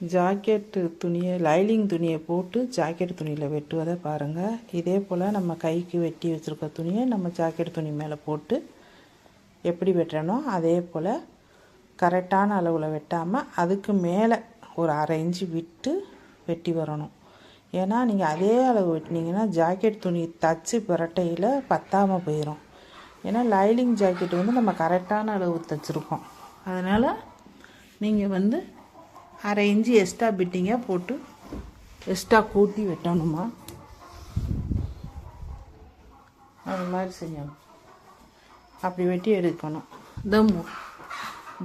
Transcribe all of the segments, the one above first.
Jacket துணியை லைலிங் துணியை போட்டு ஜாக்கெட் துணியில் வெட்டுவதை பாருங்கள் இதே போல் நம்ம கைக்கு வெட்டி வச்சுருக்க துணியை நம்ம ஜாக்கெட் துணி மேலே போட்டு எப்படி வெட்டுறனோ அதே போல் கரெக்டான அளவில் வெட்டாமல் அதுக்கு மேலே ஒரு அரை இன்ச்சு விட்டு வெட்டி வரணும். ஏன்னா நீங்கள் அதே அளவு வெட்டினீங்கன்னா ஜாக்கெட் துணி தச்சு புரட்டையில் பத்தாமல் போயிடும் ஏன்னா லைலிங் ஜாக்கெட் வந்து நம்ம கரெக்டான அளவு தைச்சிருக்கோம். அதனால் நீங்கள் வந்து அரை இன்ச்சு எக்ஸ்ட்ரா பிட்டிங்காக போட்டு எக்ஸ்ட்ரா கூட்டி வெட்டணுமா? அது மாதிரி செய்யணும். அப்படி வெட்டி எடுக்கணும். தம்மு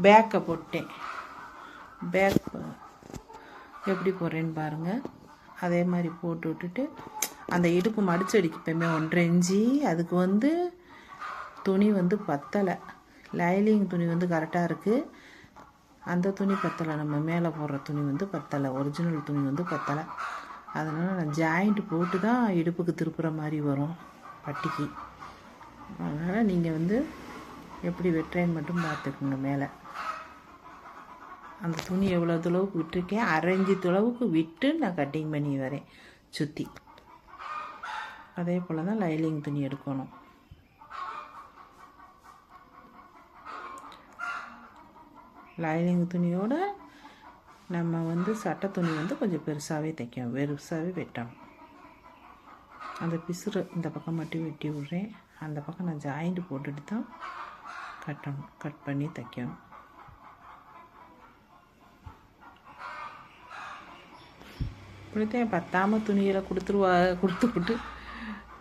பேக்கை போட்டேன். பேக் எப்படி போடுறேன்னு பாருங்கள் அதே மாதிரி போட்டு விட்டுட்டு அந்த இடுப்பு மடிச்சு அடிக்கப்போமே ஒன்றரை இஞ்சி அதுக்கு வந்து துணி வந்து பத்தலை. லைலிங் துணி வந்து கரெக்டாக இருக்குது அந்த துணி பத்தலை. நம்ம மேலே போடுற துணி வந்து பத்தலை. ஒரிஜினல் துணி வந்து பத்தலை. அதனால் நான் ஜாயிண்ட் போட்டு தான் இடுப்புக்கு திருப்புற மாதிரி வரும் பட்டிக்கு. அதனால் நீங்கள் வந்து எப்படி வெட்டுறேன்னு மட்டும் பார்த்துக்குங்க மேலே. அந்த துணி எவ்வளோ தொலைவுக்கு விட்டுருக்கேன்? அரைஞ்சி தொலைவுக்கு விட்டு நான் கட்டிங் பண்ணி வரேன். சுற்றி அதே போல் தான் லைலிங் துணி எடுக்கணும். லைனிங் துணியோட நம்ம வந்து சட்டை துணி வந்து கொஞ்சம் பெருசாகவே தைக்கணும். பெருசாகவே வெட்டணும். அந்த பிசுறு இந்த பக்கம் மட்டும் வெட்டி விட்றேன். அந்த பக்கம் நான் ஜாயிண்ட் போட்டுட்டு தான் கட்டணும். கட் பண்ணி தைக்கணும். இப்படித்தான் பத்தாமல் துணியில் கொடுத்துருவா கொடுத்துக்கிட்டு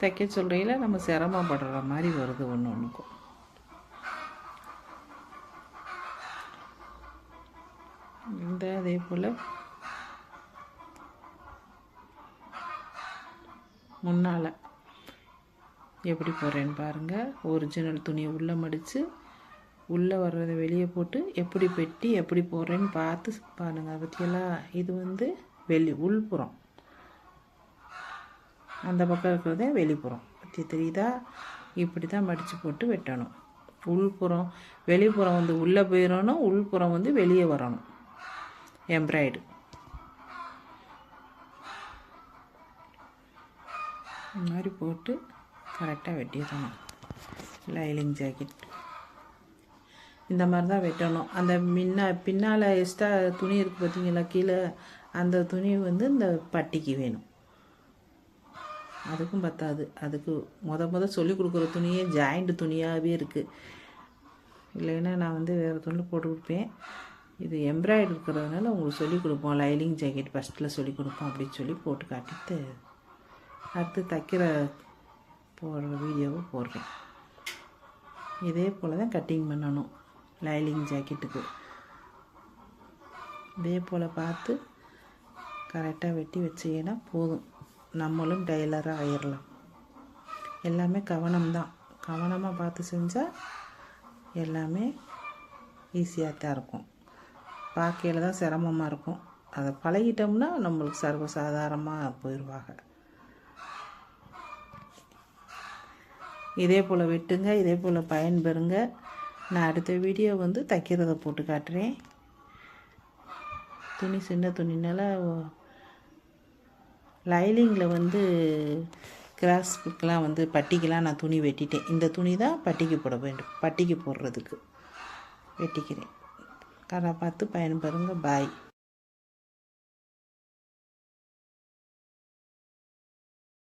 தைக்க சொல்கிறையில் நம்ம சிரமப்படுற மாதிரி வருது ஒன்று ஒன்றுக்கும் இந்த அதே போல் முன்னால் எப்படி போடுறேன்னு பாருங்கள் ஒரிஜினல் துணியை உள்ளே மடித்து உள்ளே வர்றதை வெளியே போட்டு எப்படி பெட்டி எப்படி போடுறேன்னு பார்த்து பாருங்கள் பற்றியெல்லாம் இது வந்து வெளி உள்புறம். அந்த பக்கம் இருக்கிறதே வெளிப்புறம். பற்றி தெரியுதா? இப்படி தான் மடித்து போட்டு வெட்டணும். உள்புறம் வெளிப்புறம் வந்து உள்ளே போயிடணும் உள்புறம் வந்து வெளியே வரணும். எம்ப்ராய்டு இந்த மாதிரி போட்டு கரெக்டாக வெட்டிடணும். லைலிங் ஜாக்கெட் இந்த மாதிரி தான் வெட்டணும். அந்த முன்ன பின்னால் எக்ஸ்ட்ரா துணி இருக்குது பார்த்தீங்களா கீழே அந்த துணி வந்து இந்த பட்டிக்கு வேணும். அதுக்கும் பத்தாது. அதுக்கு முத முத சொல்லி கொடுக்குற துணியே ஜாயிண்ட் துணியாகவே இருக்குது இல்லைன்னா நான் வந்து வேறு துணி போட்டு கொடுப்பேன். இது எம்ப்ராய்டு இருக்கிறதுனால உங்களுக்கு சொல்லிக் கொடுப்போம். லைலிங் ஜாக்கெட் ஃபஸ்ட்டில் சொல்லிக் கொடுப்போம் அப்படின்னு சொல்லி போட்டு காட்டிட்டு அடுத்து தைக்கிற போடுற வீடியோவை போடுறேன். இதே போல் தான் கட்டிங் பண்ணணும் லைலிங் ஜாக்கெட்டுக்கு இதே போல் பார்த்து கரெக்டாக வெட்டி வச்சிங்கன்னா போதும். நம்மளும் டெய்லராக ஆயிடலாம் எல்லாமே கவனம்தான் கவனமாக பார்த்து செஞ்சால் எல்லாமே ஈஸியாக தான் இருக்கும். பார்க்கையில் தான் சிரமமாக இருக்கும். அதை பழகிட்டோம்னா நம்மளுக்கு சர்வசாதாரணமாக போயிடுவாங்க இதே போல் வெட்டுங்க இதே போல் பயன்பெறுங்க. நான் அடுத்த வீடியோ வந்து தைக்கிறத போட்டு காட்டுறேன். துணி சின்ன துணினால லைலிங்கில் வந்து கிராஸ்புக்கெலாம் வந்து பட்டிக்கெலாம் நான் துணி வெட்டிட்டேன். இந்த துணி தான் பட்டிக்கு போட வேண்டும். பட்டிக்கு போடுறதுக்கு. வெட்டிக்கிறேன். கரை பார்த்து பயன்பெறுங்க. பாய்